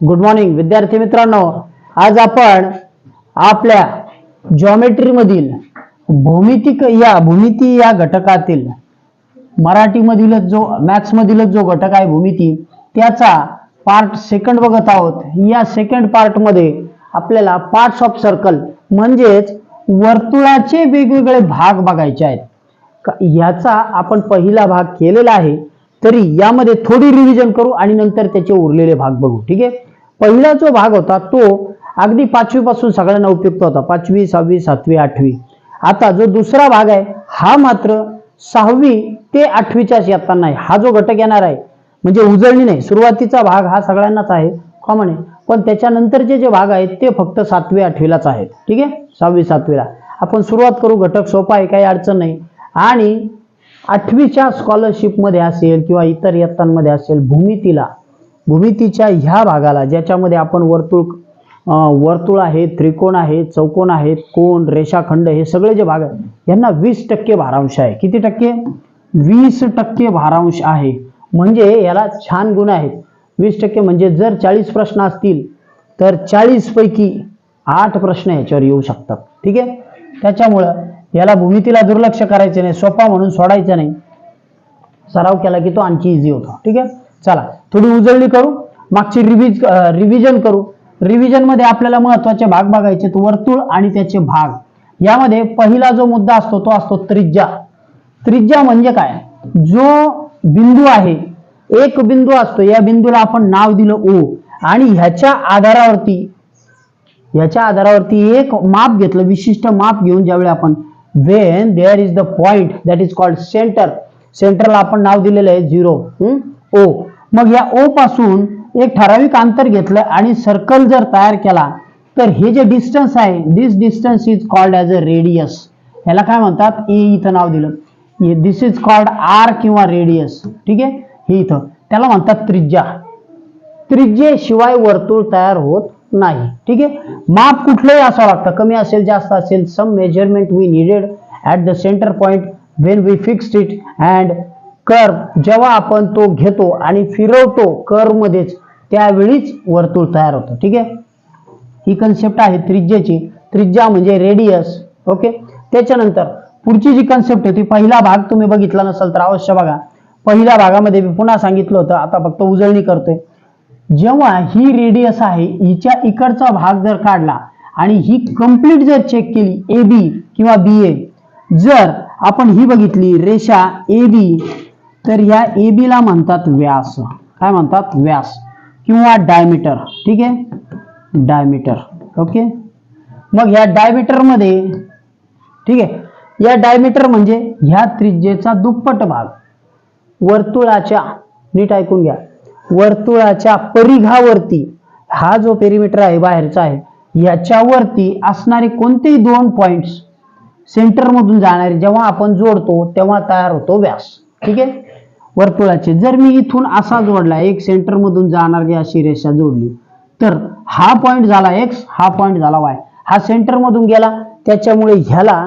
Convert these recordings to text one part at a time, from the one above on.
Good morning विद्यार्थी मित्रांनो. आज आपण आपल्या जॉमेट्री मधील या भूमिती या घटकातील मराठीमधीलच जो मॅथ्स मधीलच जो घटक आहे भूमिती त्याचा पार्ट सेकंड बघत आहोत. या सेकंड पार्टमध्ये आपल्याला पार्ट्स ऑफ सर्कल म्हणजेच वर्तुळाचे वेगवेगळे भाग बघायचे आहेत. याचा आपण पहिला भाग केलेला आहे. तरी यामध्ये थोडी रिव्हिजन करू आणि नंतर त्याचे उरलेले भाग बघू ठीक आहे? पहिला जो भाग होता तो अगदी पाचवी पासून सगळ्यांना उपयुक्त होता. पाचवी सहावी सातवी आठवी. आता जो दुसरा भाग आहे हा मात्र सहावी ते आठवीच्याच येताना आहे हा जो घटक येणार आहे म्हणजे उजळणी नाही. सुरुवातीचा भाग हा सगळ्यांनाच आहे कॉमन आहे. पण त्याच्यानंतरचे जे भाग आहेत ते फक्त सातवी आठवीलाच आहेत. ठीक आहे? सहावी सातवीला. आपण सुरुवात करू. घटक सोपा आहे काही अडचण नाही. आणि आठवीच्या स्कॉलरशिपमध्ये असेल किंवा इतर इयत्तांमध्ये असेल भूमितीला भूमितीच्या ह्या भागाला ज्याच्यामध्ये आपण वर्तुळ वर्तुळ आहे त्रिकोण आहे चौकोन आहेत कोण रेषाखंड हे सगळे जे भाग आहेत यांना वीस टक्के भारांश आहे. किती टक्के? वीस टक्के भारांश आहे. म्हणजे याला छान गुण आहेत. वीस टक्के म्हणजे जर चाळीस प्रश्न असतील तर चाळीस पैकी आठ प्रश्न याच्यावर येऊ शकतात. ठीक आहे? त्याच्यामुळं याला भूमितीला दुर्लक्ष करायचे नाही सोपा म्हणून सोडायचं नाही. सराव केला की तो आणखी इझी होतो. ठीक आहे? चला थोडी उजळणी करू मागची रिव्हिज रिव्हिजन करू. रिव्हिजनमध्ये आपल्याला महत्त्वाचे भाग बघायचे वर्तुळ आणि त्याचे भाग. यामध्ये पहिला जो मुद्दा असतो तो असतो त्रिज्या. त्रिज्या म्हणजे काय? जो बिंदू आहे एक बिंदू असतो या बिंदूला आपण नाव दिलं ओ. आणि ह्याच्या आधारावरती याच्या आधारावरती एक माप घेतलं विशिष्ट माप घेऊन ज्यावेळी आपण when there is the point that is called centre सेंटरला आपण नाव दिलेलं आहे झिरो ओ. मग या ओ पासून एक ठराविक अंतर घेतलं आणि सर्कल जर तयार केला तर हे जे डिस्टन्स आहे this distance is called as a radius ह्याला काय म्हणतात? ए इथं नाव दिलं. दिस इज कॉल्ड आर किंवा रेडियस ठीक आहे? हे इथं. त्याला म्हणतात त्रिज्या. त्रिज्येशिवाय वर्तुळ तयार होत नाही. ठीक आहे? माप कुठलंही असावं लागतं. कमी असेल जास्त असेल some measurement we needed at the centre point when we fixed it and कर. जेव्हा आपण तो घेतो आणि फिरवतो करमध्येच मध्येच त्यावेळीच वर्तुळ तयार होतं. ठीक आहे? ही कन्सेप्ट आहे त्रिज्येची. त्रिज्या म्हणजे रेडियस ओके त्याच्यानंतर पुढची जी कन्सेप्ट होती पहिला भाग तुम्ही बघितला नसाल तर अवश्य बघा. पहिल्या भागामध्ये मी पुन्हा सांगितलं होतं आता फक्त उजळणी करतोय. जेव्हा ही रेडियस आहे हिच्या इकडचा भाग जर काढला आणि ही कंप्लीट जर चेक केली ए बी किंवा बी ए जर आपण ही बघितली रेषा ए बी तर या ए बीला म्हणतात व्यास. काय म्हणतात? व्यास. किंवा डायमीटर ठीक आहे? डायमीटर ओके मग या डायमीटरमध्ये ठीक आहे? या डायमीटर म्हणजे ह्या त्रिज्येचा दुप्पट भाग. वर्तुळाच्या नीट ऐकून घ्या. वर्तुळाच्या परिघावरती हा जो पेरिमीटर आहे बाहेरचा आहे याच्यावरती असणारे कोणतेही दोन पॉइंट्स सेंटर मधून जाणारे जेव्हा आपण जोडतो तेव्हा तयार होतो व्यास. ठीक आहे? वर्तुळाचे जर मी इथून असा जोडला एक सेंटरमधून जाणार जाणारी अशी रेषा जोडली तर हा पॉईंट झाला एक्स हा पॉईंट झाला वाय हा सेंटर मधून गेला त्याच्यामुळे ह्याला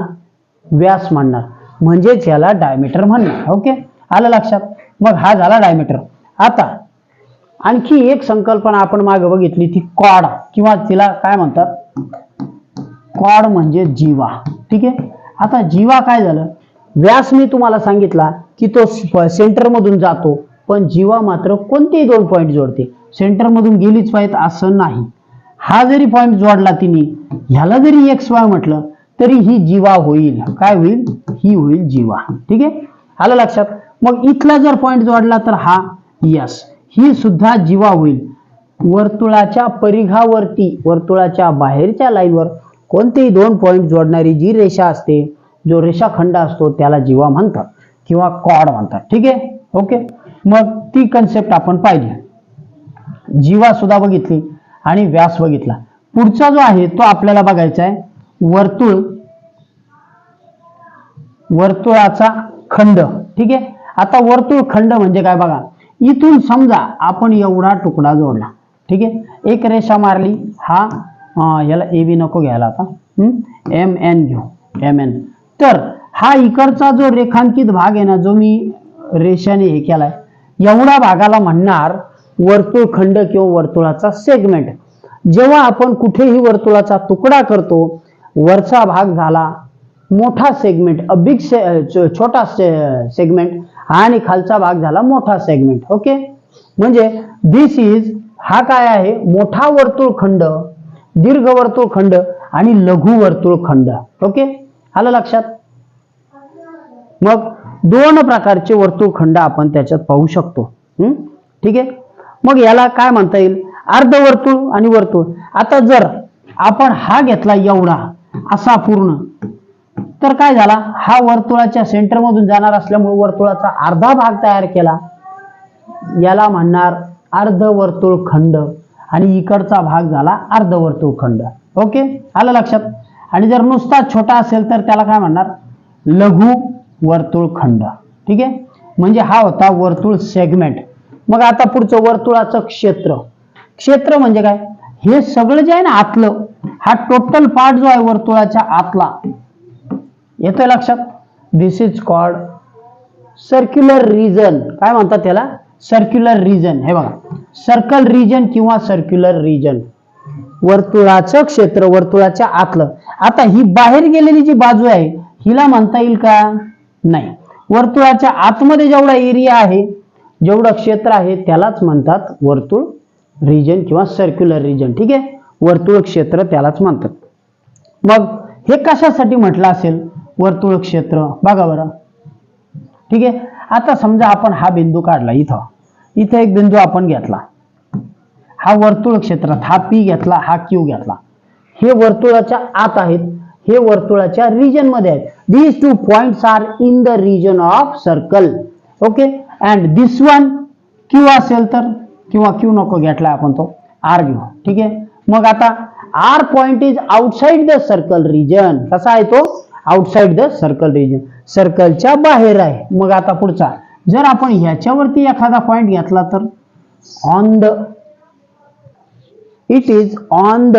व्यास म्हणणार. म्हणजेच ह्याला डायमीटर म्हणणार. ओके? आलं लक्षात? मग हा झाला डायमीटर आता आणखी एक संकल्पना आपण मागे बघितली ती कॉड किंवा तिला काय म्हणतात? कॉड म्हणजे जीवा. ठीक आहे? आता जीवा काय झालं? व्यास मी तुम्हाला सांगितला की तो सेंटरमधून जातो पण जीवा मात्र कोणतेही दोन पॉईंट जोडते. सेंटर मधून गेलीच पाहिजे असं नाही. हा जरी पॉईंट जोडला तिने ह्याला जरी एक्स वाय म्हटलं तरी ही जीवा होईल. काय होईल? ही होईल जीवा. ठीक आहे? आलं लक्षात? मग इथला जर पॉईंट जोडला तर हा यस ही सुद्धा जीवा होईल. वर्तुळाच्या परिघावरती वर्तुळाच्या बाहेरच्या लाईनवर कोणतेही दोन पॉईंट जोडणारी जी रेषा असते जो रेषाखंड असतो त्याला जीवा म्हणतात. किंवा कॉड म्हणतात. ठीक आहे? ओके? मग ती कन्सेप्ट आपण पाहिली. जीवा सुद्धा बघितली आणि व्यास बघितला. पुढचा जो आहे तो आपल्याला बघायचा आहे वर्तुळ. वर्तुळाचा खंड. ठीक आहे? आता वर्तुळ खंड म्हणजे काय बघा? इथून समजा आपण एवढा तुकडा जोडला. ठीक आहे? एक रेषा मारली. हा याला ए बी नको घ्यायला आता. एम एन घेऊ. एम एन तर हा इकडचा जो रेखांकित भाग आहे ना जो मी रेषाने हे केलाय एवढा भागाला म्हणणार वर्तुळ खंड किंवा वर्तुळाचा सेगमेंट जेव्हा आपण कुठेही वर्तुळाचा तुकडा करतो वरचा भाग झाला मोठा सेगमेंट अ बिग छोटा सेगमेंट आणि खालचा भाग झाला मोठा सेगमेंट ओके म्हणजे दिस इज हा काय आहे? मोठा वर्तुळ खंड दीर्घ वर्तुळखंड आणि लघु वर्तुळ खंड ओके आलं लक्षात? मग दोन प्रकारचे वर्तुळखंड आपण त्याच्यात पाहू शकतो. ठीक आहे? मग याला काय म्हणता येईल? अर्धवर्तुळ आणि वर्तुळ. आता जर आपण हा घेतला एवढा असा पूर्ण तर काय झाला? हा वर्तुळाच्या सेंटर मधून जाणार असल्यामुळे वर्तुळाचा अर्धा भाग तयार केला. याला म्हणणार अर्धवर्तुळ खंड आणि इकडचा भाग झाला अर्धवर्तुळ खंड ओके? आलं लक्षात? आणि जर नुसता छोटा असेल तर त्याला काय म्हणणार? लघु वर्तुळ खंड. ठीक आहे? म्हणजे हा होता वर्तुळ सेगमेंट मग आता पुढचं वर्तुळाचं क्षेत्र. क्षेत्र म्हणजे काय? हे सगळं जे आहे ना आतलं हा टोटल पार्ट जो आहे वर्तुळाच्या आतला. येतोय लक्षात? This is called circular region काय म्हणतात त्याला? सर्क्युलर रिजन हे बघा. सर्कल रिजन किंवा सर्क्युलर रिजन वर्तुळाचं क्षेत्र वर्तुळाच्या आतलं. आता ही बाहेर गेलेली जी बाजू आहे हिला म्हणता येईल का? नाही. वर्तुळाच्या आतमध्ये जेवढा एरिया आहे जेवढं क्षेत्र आहे त्यालाच म्हणतात वर्तुळ रिजन किंवा सर्क्युलर रिजन ठीक आहे? वर्तुळ क्षेत्र त्यालाच म्हणतात. मग हे कशासाठी म्हटलं असेल? वर्तुळ क्षेत्र. बघा बरं. ठीक आहे? आता समजा आपण हा बिंदू काढला इथं. इथं एक बिंदू आपण घेतला. हा वर्तुळ क्षेत्रात हा पी घेतला हा क्यू घेतला. हे वर्तुळाच्या आत आहेत. हे वर्तुळाच्या रिजनमध्ये आहेत. These two point are in the region of circle okay and this one Q असेल तर किंवा क्यू नको घेतला आपण तो. आर घेऊ. ठीक आहे? मग आता R point is outside the circle region कसा आहे तो? आउटसाइड द सर्कल रिजन सर्कलच्या बाहेर आहे. मग आता पुढचा. जर आपण ह्याच्यावरती एखादा पॉइंट घेतला तर on the it is on the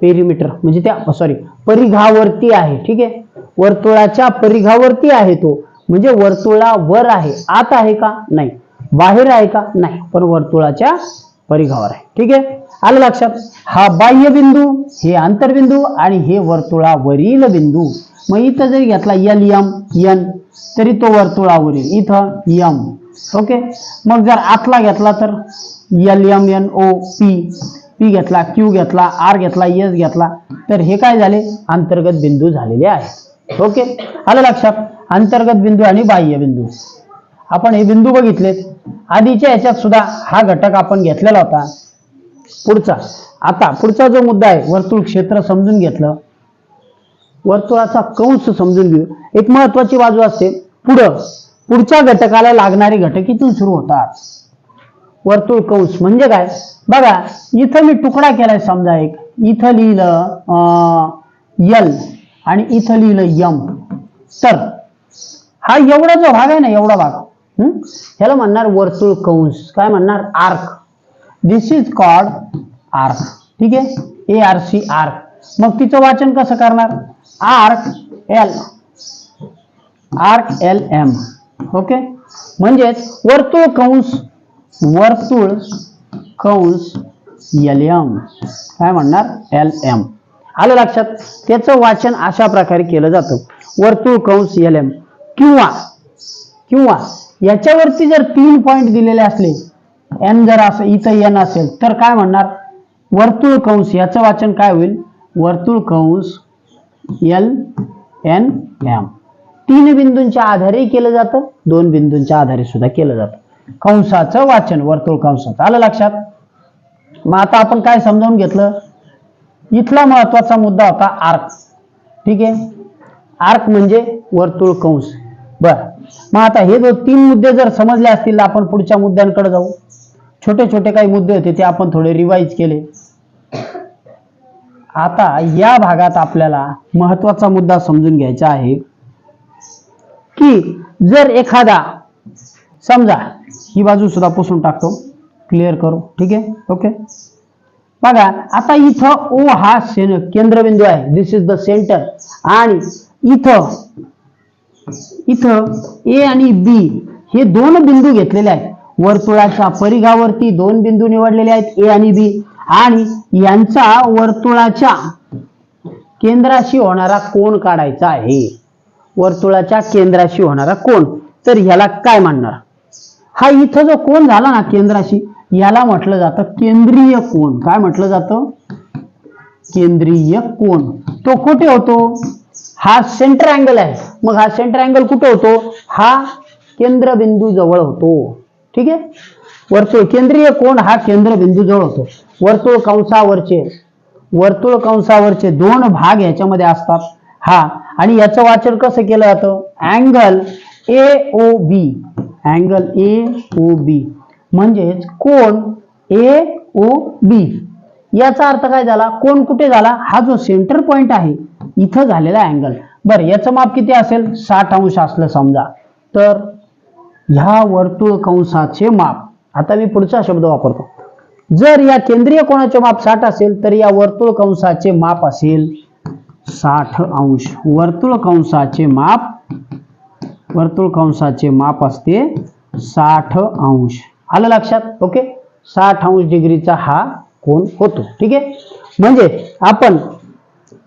perimeter म्हणजे त्या सॉरी परिघावरती आहे. ठीक आहे? वर्तुळाच्या परिघावरती आहे तो. म्हणजे वर्तुळावर आहे. आत आहे का? नाही. बाहेर आहे का? नाही. पण वर्तुळाच्या परिघावर आहे. ठीक आहे? आलं लक्षात? हा बाह्य बिंदू हे आंतरबिंदू आणि हे वर्तुळावरील बिंदू. मग इथं जरी घेतला एल एम एन तरी तो वर्तुळावरील. इथं यम ओके मग जर आतला घेतला तर L M N O P P घेतला क्यू घेतला आर घेतला एस घेतला तर हे काय झाले? अंतर्गत बिंदू झालेले आहेत. ओके आलं लक्षात? अंतर्गत बिंदू आणि बाह्य बिंदू. आपण हे बिंदू बघितलेत. आधीच्या ह्याच्यात सुद्धा हा घटक आपण घेतलेला होता. पुढचा. आता पुढचा जो मुद्दा आहे वर्तुळ क्षेत्र समजून घेतलं. वर्तुळाचा कंस समजून घेऊ. एक महत्वाची बाजू असते. पुढं. पुढच्या घटकाला लागणारे घटक इथून सुरू होतात. वर्तुळ कंस म्हणजे काय? बघा इथं मी तुकडा केलाय समजा एक. इथं लिहिलं यल आणि इथं लिहिलं यम. तर हा एवढा जो भाग आहे ना एवढा भाग. ह्याला म्हणणार वर्तुळ कंस. काय म्हणणार? Arc. This is called arc ठीक आहे? ए आर सी आर्क मग तिचं वाचन कसं करणार? Arc L arc L M okay म्हणजेच वर्तुळ कंस वर्तुळ कंस एल एम काय म्हणणार? एल एम आलं लक्षात? त्याचं वाचन अशा प्रकारे केलं जातं. वर्तुळ कंस एल एम किंवा किंवा याच्यावरती जर तीन पॉईंट दिलेले असले एन जर असं इथं एन असेल तर काय म्हणणार? वर्तुळ कंस याचं वाचन काय होईल? वर्तुळ कंस एल एन एम तीन बिंदूंच्या आधारे केलं जातं दोन बिंदूंच्या आधारे सुद्धा केलं जातं. कंसाचं वाचन वर्तुळ कंसाचं. आलं लक्षात? मग आता आपण काय समजावून घेतलं? इथला महत्त्वाचा मुद्दा होता आर्क. ठीक आहे? आर्क म्हणजे वर्तुळ कंस. बर. मग आता हे जो तीन मुद्दे जर समजले असतील आपण पुढच्या मुद्द्यांकडे जाऊ. छोटे छोटे काही मुद्दे होते ते आपण थोडे रिवाईज केले. आता या भागात आपल्याला महत्त्वाचा मुद्दा समजून घ्यायचा आहे की जर एखादा समजा ही बाजू सुद्धा पुसून टाकतो. क्लिअर करू. ठीक आहे? ओके बघा आता इथं ओ हा केंद्रबिंदू आहे. दिस इज द सेंटर आणि इथं इथं ए आणि बी हे दोन बिंदू घेतलेले आहेत. वर्तुळाच्या परिघावरती दोन बिंदू निवडलेले आहेत ए आणि बी आणि यांचा वर्तुळाच्या केंद्राशी होणारा कोण काढायचा आहे. वर्तुळाच्या केंद्राशी होणारा कोण तर ह्याला काय म्हणणार हा इथं जो कोण झाला ना केंद्राशी याला म्हटलं जातं केंद्रीय कोण. काय म्हटलं जातं? केंद्रीय कोण. तो कुठे होतो? हा सेंटर अँगल आहे. मग हा सेंटर अँगल कुठे होतो? हा केंद्रबिंदू जवळ होतो. ठीक आहे? वर्तुळ केंद्रीय कोण हा केंद्रबिंदू जवळ होतो. वर्तुळ कंसावरचे वर्तुळ कंसावरचे दोन भाग याच्यामध्ये असतात. हा आणि याचं वाचन कसं केलं जातं? Angle A O B angle A O B. म्हणजेच कोण ए ओ बी. याचा अर्थ काय झाला? कोण कुठे झाला? हा जो सेंटर पॉइंट आहे इथं झालेला अँगल बरं याचं माप किती असेल? साठ अंश असलं समजा. तर ह्या वर्तुळ कंसाचे माप. आता मी पुढचा शब्द वापरतो. जर या केंद्रीय कोणाचे माप साठ असेल तर या वर्तुळ कंसाचे माप असेल साठ अंश. वर्तुळ कंसाचे माप वर्तुळ कंसाचे माप असते साठ अंश. आलं लक्षात? ओके? साठ अंश डिग्रीचा हा कोण होतो. ठीक आहे? म्हणजे आपण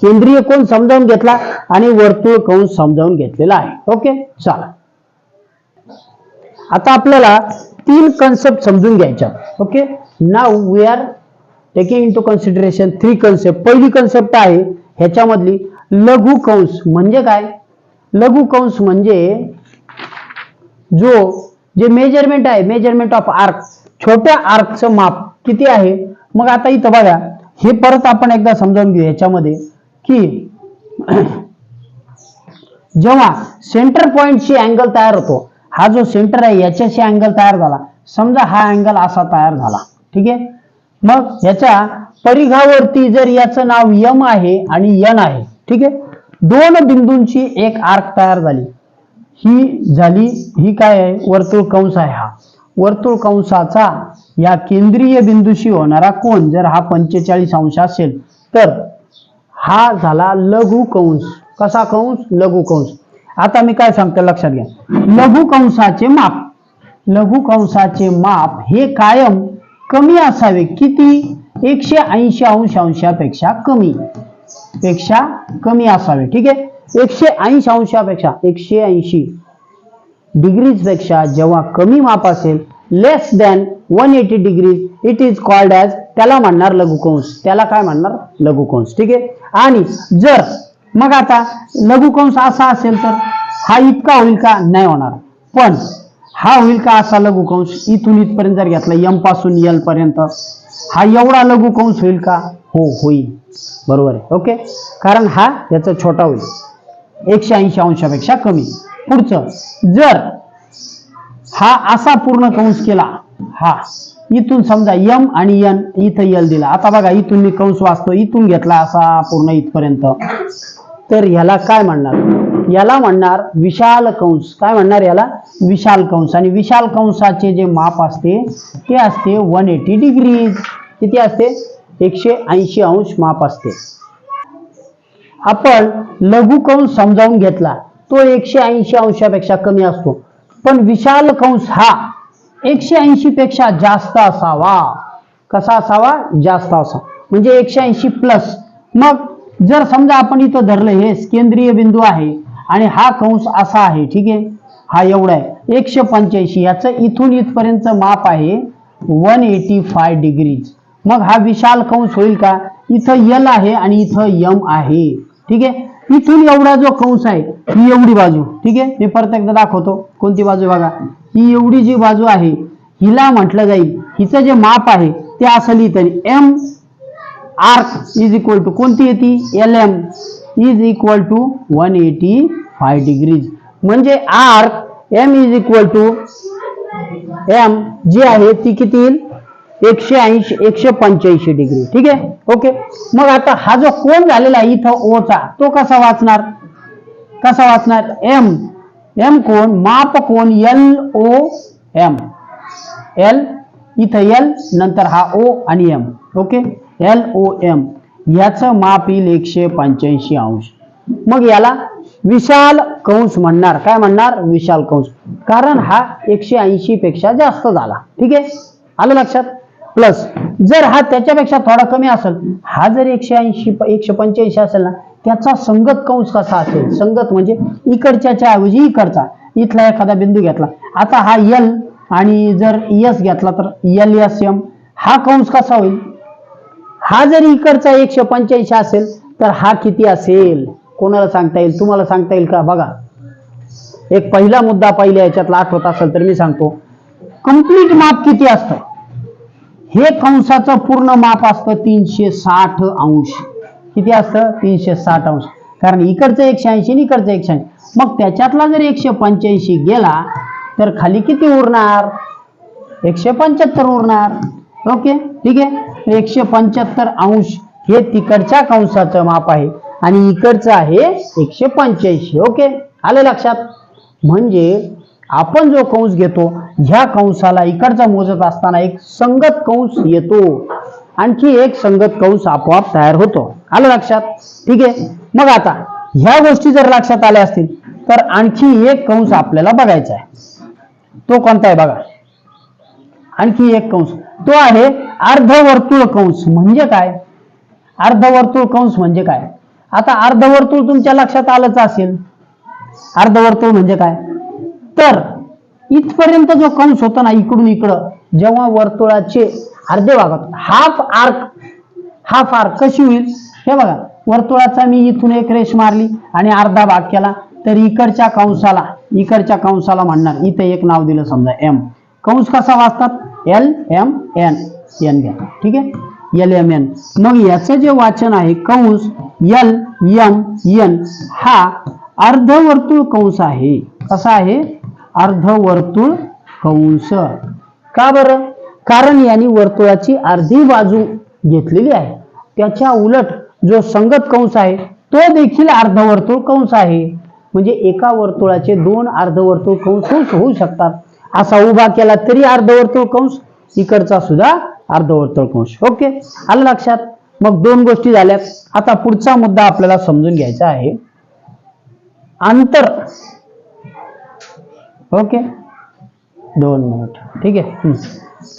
केंद्रीय कोण समजावून घेतला आणि वर्तुळ कंस समजावून घेतलेला आहे. ओके? चला. आता आपल्याला तीन कन्सेप्ट समजून घ्यायच्या. Okay? Now we are taking into consideration three concept पहिली कन्सेप्ट आहे ह्याच्यामधली लघु कंस म्हणजे काय? लघु कंस म्हणजे जो जे मेजरमेंट आहे मेजरमेंट ऑफ आर्क छोट्या आर्कचं माप किती आहे? मग आता इथं बघा हे परत आपण एकदा समजावून घेऊ याच्यामध्ये की जेव्हा सेंटर पॉइंटशी अँगल तयार होतो हा जो सेंटर आहे याच्याशी अँगल तयार झाला. समजा हा अँगल असा तयार झाला. ठीक आहे? मग याच्या परिघावरती जर याचं नाव यम आहे आणि यन आहे ठीक आहे? दोन बिंदूंची एक आर्क तयार झाली. ही झाली ही काय आहे? वर्तुळ कंस आहे हा. वर्तुळ कंसाचा या केंद्रीय बिंदूशी होणारा कोण जर हा पंचेचाळीस अंश असेल तर हा झाला लघु कंस. कसा कंस? लघु कंस. आता मी काय सांगतो लक्षात घ्या. लघु कंसाचे माप. लघु कंसाचे माप हे कायम कमी असावे. किती? एकशे ऐंशी अंश अंशापेक्षा कमी. पेक्षा कमी असावे. ठीक आहे? एकशे ऐंशी अंशापेक्षा एकशे ऐंशी डिग्रीजपेक्षा जेव्हा कमी माप असेल less than one eighty degrees it is called as त्याला म्हणणार लघुकंश त्याला काय म्हणणार? लघुकंश ठीक आहे? आणि जर मग आता लघुकंश असा असेल तर हा इतका होईल का? नाही होणार. पण हा होईल का असा लघुकंश इथून इथपर्यंत जर घेतला यमपासून यल पर्यंत हा एवढा लघुकंश होईल का? हो होईल. बरोबर आहे. ओके? कारण हा याचा छोटा होईल. एकशे ऐंशी अंशापेक्षा कमी. पुढचं जर हा असा पूर्ण कंस केला हा इथून समजा यम आणि यन इथं यल दिला. आता बघा इथून मी कंस वाचतो इथून घेतला असा पूर्ण इथपर्यंत. तर ह्याला काय म्हणणार? याला म्हणणार विशाल कंस. काय म्हणणार याला? विशाल कंस. आणि विशाल कंसाचे जे माप असते ते असते वन एटी डिग्रीज किती असते? एकशे ऐंशी अंश माप असते. आपण लघु कंस समजावून घेतला. तो एकशे ऐंशी अंशापेक्षा कमी असतो. पण विशाल कंस हा एकशे ऐंशी पेक्षा जास्त असावा. कसा असावा? जास्त असा म्हणजे एकशे ऐंशी प्लस मग जर समजा आपण इथं धरलं हे केंद्रीय बिंदू आहे आणि हा कंस असा आहे ठीक आहे? हा एवढा आहे. एकशे पंच्याऐंशी याचं इथून इथपर्यंत माप आहे वन एटी फाय डिग्रीज मग हा विशाल कंस होईल का? इथं यल आहे आणि इथं यम आहे. ठीक आहे? इथून एवढा जो कंस आहे ही एवढी बाजू. ठीक आहे? मी परत एकदा दाखवतो. कोणती बाजू बघा? ही एवढी जी बाजू आहे हिला म्हटलं जाईल. हिचं जे माप आहे ते असं लिहितं M arc is equal to कोणती येते? L M is equal to one eighty five degrees म्हणजे arc M is equal to M G आहे ती किती येईल? एकशे ऐंशी एकशे पंच्याऐंशी डिग्री. ठीक आहे? ओके मग आता हा जो कोण झालेला आहे इथं ओचा तो कसा वाचणार? कसा वाचणार? एम एम कोण माप कोण एल ओ एम एल इथं एल नंतर हा ओ आणि M okay L O M याचं माप येईल एकशे पंच्याऐंशी अंश. मग याला विशाल कंस म्हणणार. काय म्हणणार? विशाल कंस. कारण हा एकशे ऐंशी पेक्षा जास्त झाला. ठीक आहे? आलं लक्षात? प्लस जर हा त्याच्यापेक्षा थोडा कमी असेल हा जर एकशे ऐंशी एकशे पंच्याऐंशी असेल ना त्याचा संगत कंस कसा असेल? संगत म्हणजे इकडच्याच्या ऐवजी इकडचा. इथला एखादा बिंदू घेतला. आता हा यल आणि जर यस घेतला तर यल एस एम हा कंस कसा होईल? हा जर इकडचा एकशे पंच्याऐंशी असेल तर हा किती असेल? कोणाला सांगता येईल? तुम्हाला सांगता येईल का? बघा. एक पहिला मुद्दा पहिल्या याच्यातला आठवत असेल तर मी सांगतो. कंप्लीट माप किती असतं? हे कंसाचं पूर्ण माप असतं तीनशे साठ अंश. किती असतं? तीनशे साठ अंश. कारण इकडचं एकशे ऐंशी आणि इकडचं एकशे ऐंशी. मग त्याच्यातला जर एकशे पंच्याऐंशी गेला तर खाली किती उरणार? एकशे पंच्याहत्तर उरणार. ओके? ठीक आहे? एकशे पंच्याहत्तर अंश हे तिकडच्या कंसाचं माप आहे आणि इकडचं आहे एकशे पंच्याऐंशी. ओके? आलं लक्षात? म्हणजे आपण जो कंस घेतो ह्या कंसाला इकडचा मोजत असताना एक संगत कंस येतो. आणखी एक संगत कंस आपोआप तयार होतो. आलं लक्षात? ठीक आहे? मग आता ह्या गोष्टी जर लक्षात आल्या असतील तर आणखी एक कंस आपल्याला बघायचा आहे. तो कोणता आहे बघा? आणखी एक कंस. तो आहे अर्धवर्तुळ कंस. म्हणजे काय? अर्धवर्तुळ कंस म्हणजे काय? आता अर्धवर्तुळ तुमच्या लक्षात आलंच असेल. अर्धवर्तुळ म्हणजे काय? तर इथपर्यंत जो कंस होता ना इकडून इकडं जेव्हा वर्तुळाचे अर्धे भागात हाफ आर्क हाफ आर्क कशी होईल? हे बघा वर्तुळाचा मी इथून एक रेष मारली आणि अर्धा भाग केला. तर इकडच्या कंसाला इकडच्या कंसाला म्हणणार इथं एक नाव दिलं समजा एम कंस कसा वाचतात? एल एम एन एन घ्या. ठीक आहे? एल एम एन मग याचं जे वाचन आहे कंस एल एम एन हा अर्धवर्तुळ कंस आहे. कसा आहे? अर्धवर्तुळ कंस का बरं? कारण यांनी वर्तुळाची अर्धी बाजू घेतलेली आहे. त्याच्या उलट जो संगत कंस आहे तो देखील अर्धवर्तुळ कंस आहे. म्हणजे एका वर्तुळाचे दोन अर्धवर्तुळ कंस होऊ- शकतात. असा उभा केला तरी अर्धवर्तुळ कंस इकडचा सुद्धा अर्धवर्तुळ कंस. ओके? आलं लक्षात? मग दोन गोष्टी झाल्यात आता पुढचा मुद्दा आपल्याला समजून घ्यायचा आहे. अंतर ओके. दोन मिनिट ठीक आहे?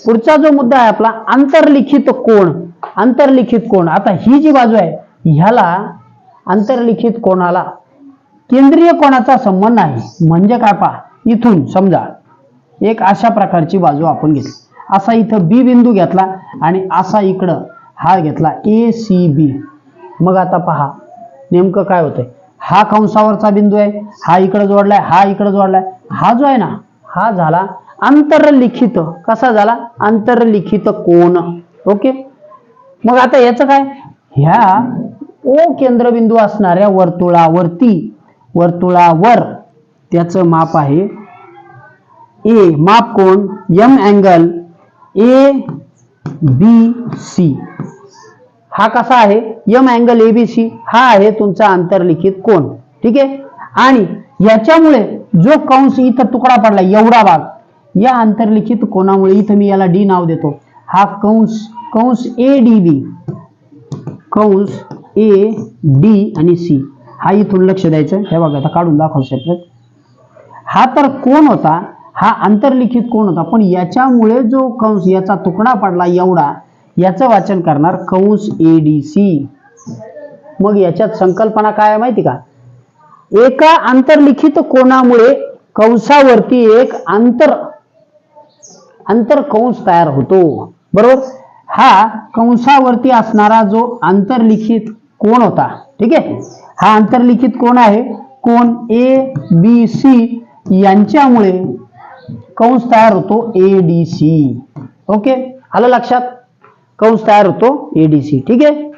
पुढचा जो मुद्दा आहे आपला आंतरलिखित कोण? आंतरलिखित कोण? आता ही जी बाजू आहे ह्याला आंतरलिखित कोणाला? केंद्रीय कोणाचा संबंध आहे म्हणजे काय पहा? इथून समजा एक अशा प्रकारची बाजू आपण घेतली. असा इथं बी बिंदू घेतला आणि असा इकडं हा घेतला ए सी बी. मग आता पहा नेमकं काय होतंय? हा कंसावरचा बिंदू आहे हा इकडं जोडलाय हा इकडं जोडलाय. हा जो आहे ना हा झाला आंतरलिखित. कसा झाला? आंतरलिखित कोण ओके? मग आता याचं काय? ह्या ओ केंद्रबिंदू असणाऱ्या वर्तुळावरती वर्तुळावर त्याचं माप आहे ए. माप कोण? M angle A B C हा कसा आहे? M angle A B C हा आहे तुमचा आंतरलिखित कोण ठीक आहे? आणि याच्यामुळे जो कंस इथं तुकडा पडला एवढा भाग या आंतरलिखित कोणामुळे इथं मी याला डी नाव देतो. हा कंस कंस ए डी बी कंस ए डी आणि सी हा इथून लक्ष द्यायचं. हे बघा आता काढून दाखव शकत हा तर कोण होता? हा आंतरलिखित कोण होता? पण याच्यामुळे जो कंस याचा तुकडा पडला एवढा याचं वाचन करणार कंस ए डी सी मग याच्यात संकल्पना काय आहे माहिती का? एका आंतरलिखित कोणामुळे कंसावरती एक आंतर आंतर कंस तयार होतो. बरोबर? हा कंसावरती असणारा जो आंतरलिखित कोण होता ठीक आहे? हा आंतरलिखित कोण आहे? कोण? ए बी सी यांच्यामुळे कंस तयार होतो ए डी सी ओके? आलं लक्षात? कंस तयार होतो एडीसी ठीक आहे?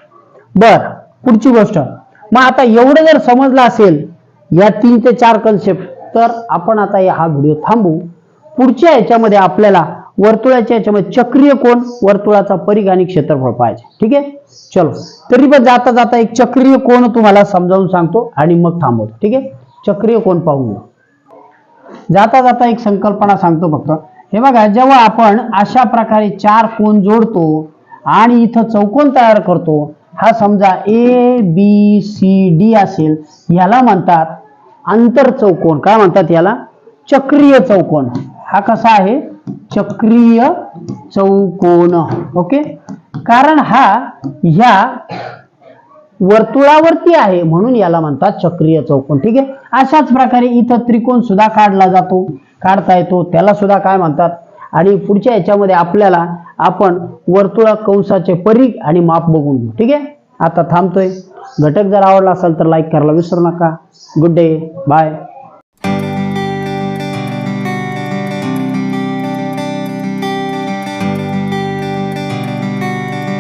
बर पुढची गोष्ट. मग आता एवढं जर समजलं असेल या तीन ते चार कन्सेप्ट तर आपण आता हा व्हिडिओ थांबू पुढच्या याच्यामध्ये आपल्याला वर्तुळाच्या याच्यामध्ये चक्रीय कोण वर्तुळाचा परिघानिक क्षेत्रफळ पाहिजे ठीक आहे? चलो. तरी पण जाता जाता एक चक्रीय कोण तुम्हाला समजावून सांगतो आणि मग थांबवतो. ठीक आहे? चक्रीय कोण पाहून जाता जाता एक संकल्पना सांगतो फक्त. हे बघा जेव्हा आपण अशा प्रकारे चार कोण जोडतो आणि इथं चौकोन तयार करतो हा समजा ए बी सी डी असेल याला म्हणतात आंतर चौकोन. काय म्हणतात याला? चक्रीय चौकोन. हा कसा आहे? चक्रीय चौकोन. ओके? कारण हा ह्या वर्तुळावरती आहे म्हणून याला म्हणतात चक्रीय चौकोन. ठीक आहे? अशाच प्रकारे इथं त्रिकोण सुद्धा काढला जातो काढता येतो. त्याला सुद्धा काय म्हणतात? आणि पुढच्या याच्यामध्ये आपल्याला आपण वर्तुळा कंसाचे परीघ आणि माप बघून घेऊ. ठीक आहे? आता थांबतोय. घटक जर आवडला असेल तर लाईक करायला विसरू नका. Good day bye